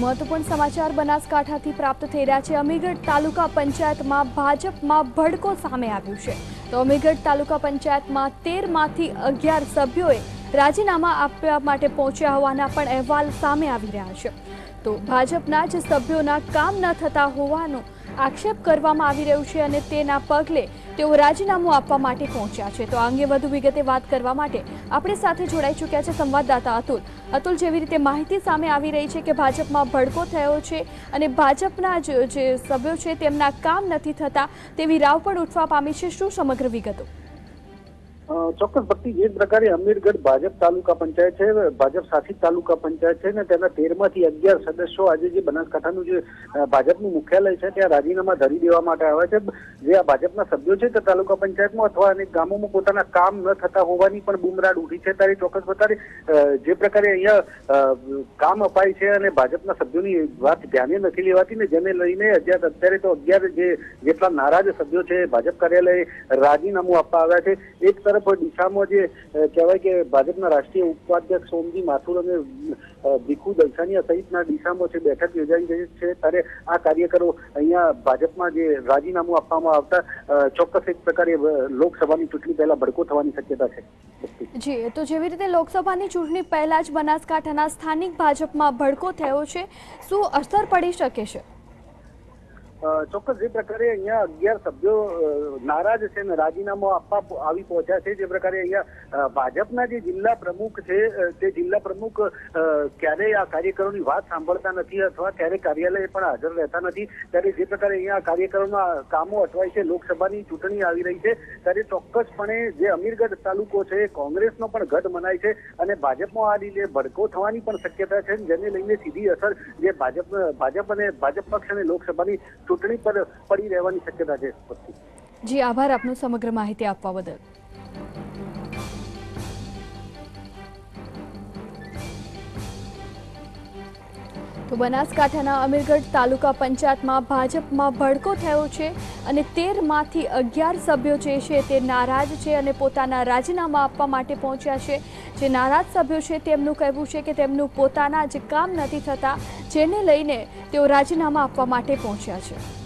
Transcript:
મહત્વપૂર્ણ સમાચાર બનાસકાંઠાથી પ્રાપ્ત થઈ રહ્યા છે. અમીગઢ તાલુકા પંચાયતમાં ભાજપમાં ભડકો સામે આવ્યું છે. તો અમીગઢ તાલુકા પંચાયતમાં તેરમાંથી અગિયાર સભ્યોએ રાજીનામા આપવા માટે પહોંચ્યા હોવાના પણ અહેવાલ સામે આવી રહ્યા છે. તો ભાજપના જ સભ્યોના કામ ન થતા હોવાનો આક્ષેપ કરવામાં આવી રહ્યો છે અને તેના પગલે તેઓ રાજીનામું આપવા માટે પહોંચ્યા છે. તો આ અંગે વધુ વિગતે વાત કરવા માટે આપણી સાથે જોડાઈ ચૂક્યા છે સંવાદદાતા અતુલ. અતુલ, જેવી રીતે માહિતી સામે આવી રહી છે કે ભાજપમાં ભડકો થયો છે અને ભાજપના જ સભ્યો છે તેમના કામ નથી થતા, તેવી રાવ પણ ઉઠવા પામી છે. શું સમગ્ર વિગતો? ચોક્કસ ભક્તિ જે પ્રકારે અમીરગઢ ભાજપ તાલુકા પંચાયત છે, ભાજપ શાસિત તાલુકા પંચાયત છે ને તેના તેરમાંથી અગિયાર સદસ્યો આજે જે બનાસકાંઠાનું જે ભાજપનું મુખ્યાલય છે ત્યાં રાજીનામા ધરી દેવા માટે આવ્યા છે. જે આ ભાજપના સભ્યો છે તે તાલુકા પંચાયતમાં અથવા અનેક ગામોમાં પોતાના કામ ન થતા હોવાની પણ બુમરાડ ઉઠી છે. ત્યારે ચોક્કસ પ્રકારે જે પ્રકારે અહીંયા કામ અપાય છે અને ભાજપના સભ્યોની વાત ધ્યાને નથી લેવાતી ને જેને લઈને અત્યારે અત્યારે તો અગિયાર જે જેટલા નારાજ સભ્યો છે ભાજપ કાર્યાલય રાજીનામું આપવા આવ્યા છે. એક તરફ ડીસામાં જે કહેવાય કે ભાજપના રાષ્ટ્રીય ઉપાધ્યક્ષ સોમજી માથુર અને ભીખુ દલસાનિયા સહિતના ડીસામાં જે બેઠક યોજાઈ ગઈ છે, ત્યારે આ કાર્યકરો અહીંયા ભાજપમાં જે રાજીનામું આપવામાં આવતા ચોક્કસ એક પ્રકારે લોકસભાની ચૂંટણી પહેલા ભડકો થવાની શક્યતા છે. જી, તો જેવી રીતે લોકસભાની ચૂંટણી પહેલા જ બનાસકાંઠાના સ્થાનિક ભાજપમાં ભડકો થયો છે, શું અસર પડી શકે છે? ચોક્કસ જે પ્રકારે અહીંયા અગિયાર સભ્યો નારાજ છે અને રાજીનામું આપવા આવી પહોંચ્યા છે, જે પ્રકારે અહીંયા ભાજપના જે જિલ્લા પ્રમુખ છે તે જિલ્લા પ્રમુખ ક્યારેય આ કાર્યકરોની વાત સાંભળતા નથી અથવા ક્યારેય કાર્યાલય પણ હાજર રહેતા નથી. ત્યારે જે પ્રકારે અહીંયા કાર્યકરોના કામો અટવાય છે, લોકસભાની ચૂંટણી આવી રહી છે, ત્યારે ચોક્કસપણે જે અમીરગઢ તાલુકો છે, કોંગ્રેસનો પણ ગઢ મનાય છે અને ભાજપમાં આ રીતે ભડકો થવાની પણ શક્યતા છે, જેને લઈને સીધી અસર જે ભાજપ ભાજપ અને ભાજપ પક્ષ અને લોકસભાની ચૂંટણી પર પડી રહેવાની શક્યતા છે જી આભાર આપનો સમગ્ર માહિતી આપવા બદલ. તો બનાસકાંઠાના અમીરગઢ તાલુકા પંચાયતમાં ભાજપમાં ભડકો થયો છે અને તેરમાંથી અગિયાર સભ્યો જે છે તે નારાજ છે અને પોતાના રાજીનામા આપવા માટે પહોંચ્યા છે. જે નારાજ સભ્યો છે તેમનું કહેવું છે કે તેમનું પોતાના જ કામ નથી થતા, જેને લઈને તેઓ રાજીનામા આપવા માટે પહોંચ્યા છે.